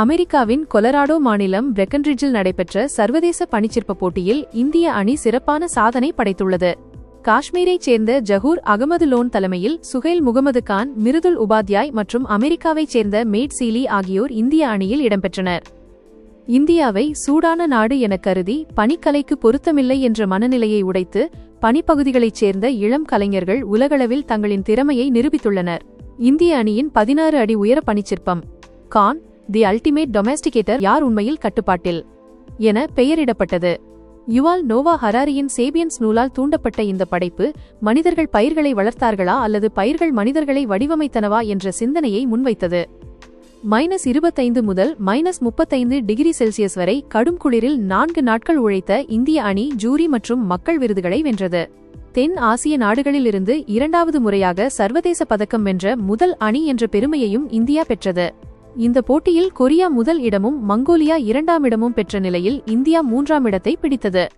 அமெரிக்காவின் கொலராடோ மாநிலம் பிரெக்கன்ரிட்ஜில் நடைபெற்ற சர்வதேச பனிச்சிற்ப போட்டியில் இந்திய அணி சிறப்பான சாதனை படைத்துள்ளது. காஷ்மீரைச் சேர்ந்த ஜஹூர் அகமது லோன் தலைமையில் சுஹைல் முகமது கான் மிருதுல் உபாத்யாய் மற்றும் அமெரிக்காவைச் சேர்ந்த மேட் சீலி ஆகியோர் இந்திய அணியில் இடம்பெற்றனர். இந்தியாவை சூடான நாடு என கருதி பனிக்கலைக்கு பொருத்தமில்லை என்ற மனநிலையை உடைத்து பனிப்பகுதிகளைச் சேர்ந்த இளம் கலைஞர்கள் உலகளவில் தங்களின் திறமையை நிரூபித்துள்ளனர். இந்திய அணியின் பதினாறு அடி உயர பனிச்சிற்பம். கான் தி அல்டிமேட் டொமஸ்டிகேட்டர் யார் உண்மையில் கட்டுப்பாட்டில் என பெயரிடப்பட்டது. யுவால் நோவா ஹராரியின் சேபியன்ஸ் நூலால் தூண்டப்பட்ட இந்த படைப்பு மனிதர்கள் பயிர்களை வளர்த்தார்களா அல்லது பயிர்கள் மனிதர்களை வடிவமைத்தனவா என்ற சிந்தனையை முன்வைத்தது. மைனஸ் இருபத்தைந்து முதல் மைனஸ் முப்பத்தைந்து டிகிரி செல்சியஸ் வரை கடும் குளிரில் நான்கு நாட்கள் உழைத்த இந்திய அணி ஜூரி மற்றும் மக்கள் விருதுகளை வென்றது. தென் ஆசிய நாடுகளிலிருந்து இரண்டாவது முறையாக சர்வதேச பதக்கம் வென்ற முதல் அணி என்ற பெருமையையும் இந்தியா பெற்றது. இந்த போட்டியில் கொரியா முதல் இடமும் மங்கோலியா இரண்டாம் இடமும் பெற்ற நிலையில் இந்தியா மூன்றாம் இடத்தை பிடித்தது.